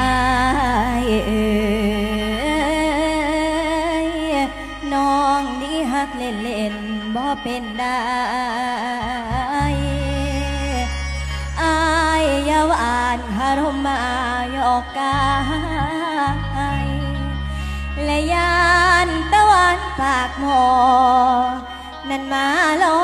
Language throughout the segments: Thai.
อายเอยน้องนี่ฮักเล่นเล่นบ่เป็นได้อายยาวอ่านคารมมายอกกายและยานตะวันปากหมอ นั่นมาลอ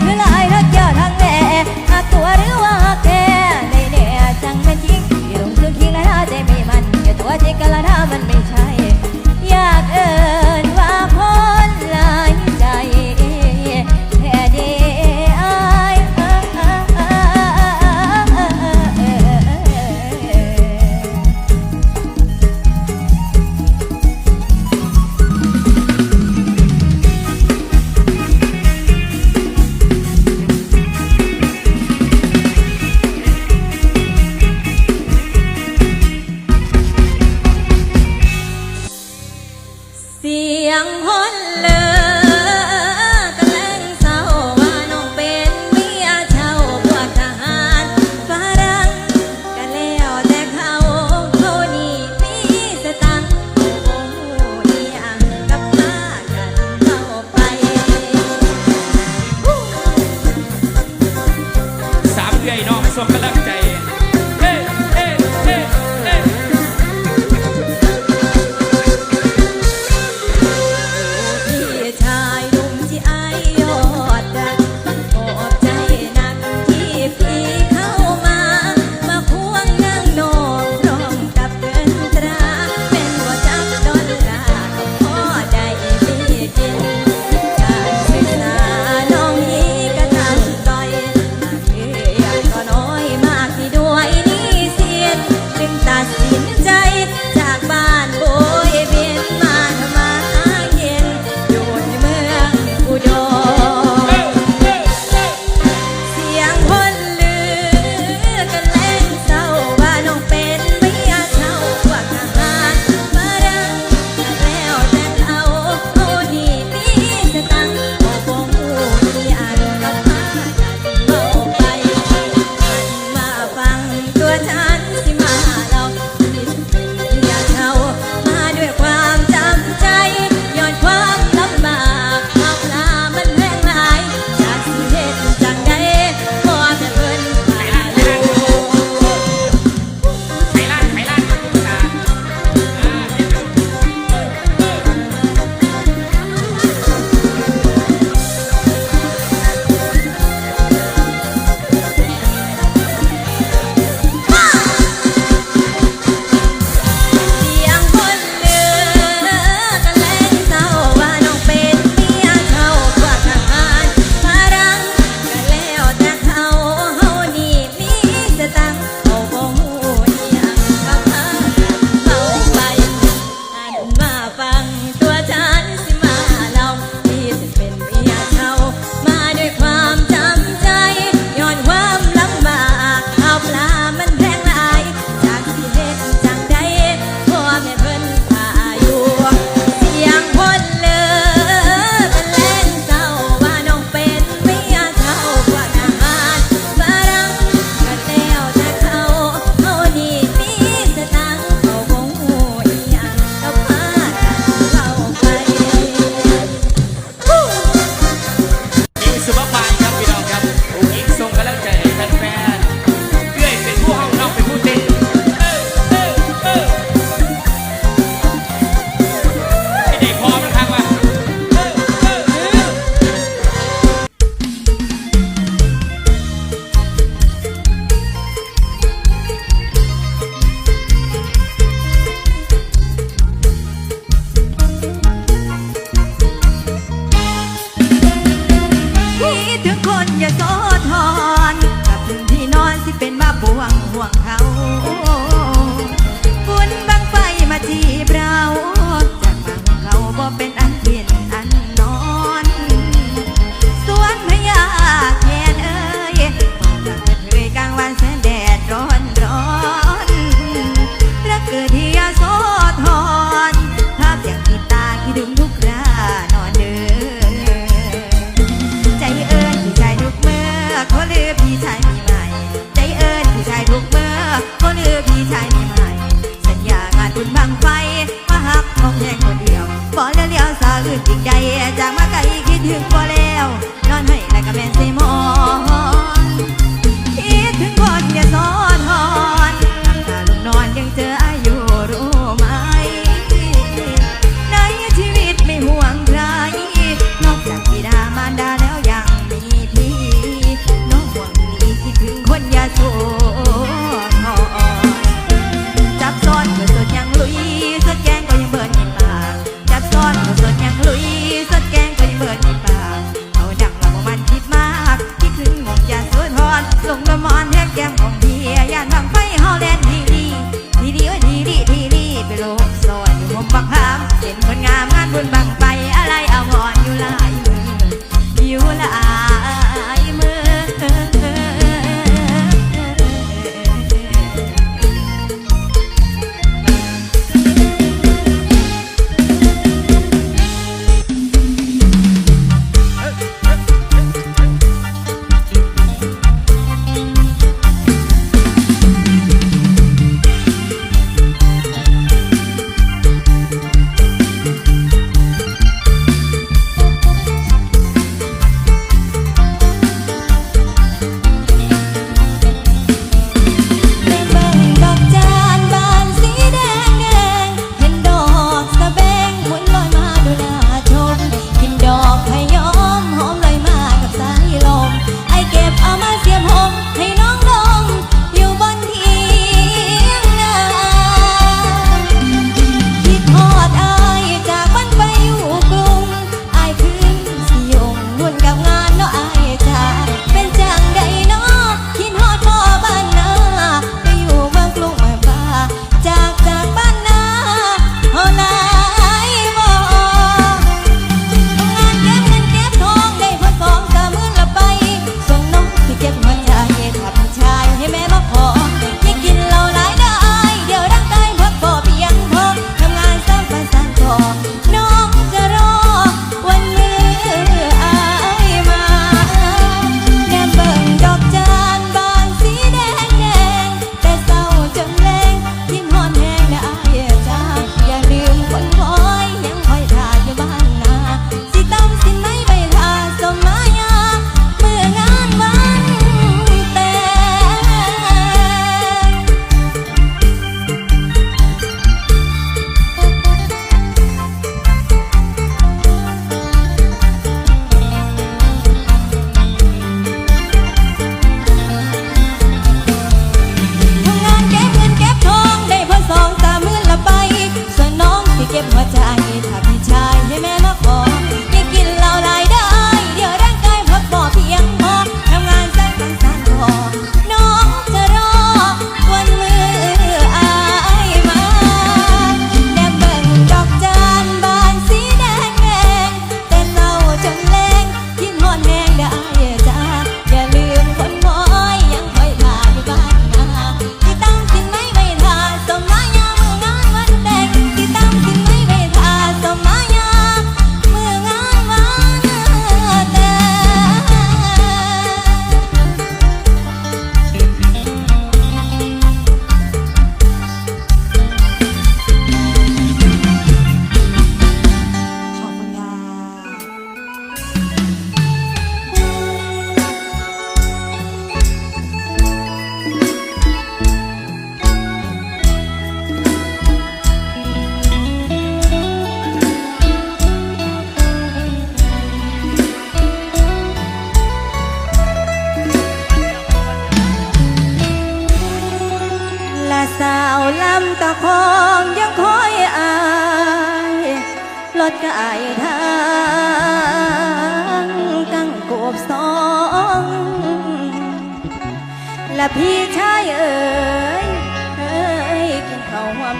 回来。bằng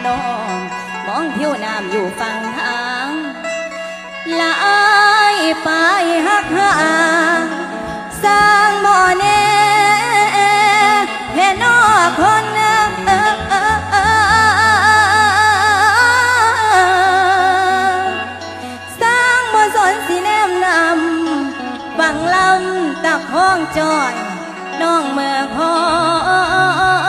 น้อง มองผิวน้ำอยู่ฝั่งทางละอายไปหักหาสร้างบ่อเน่เห็นนอคนสร้างบ่อสนสีแนมนำฝั่งลำตักห้องจอยน้องเมืองห้อ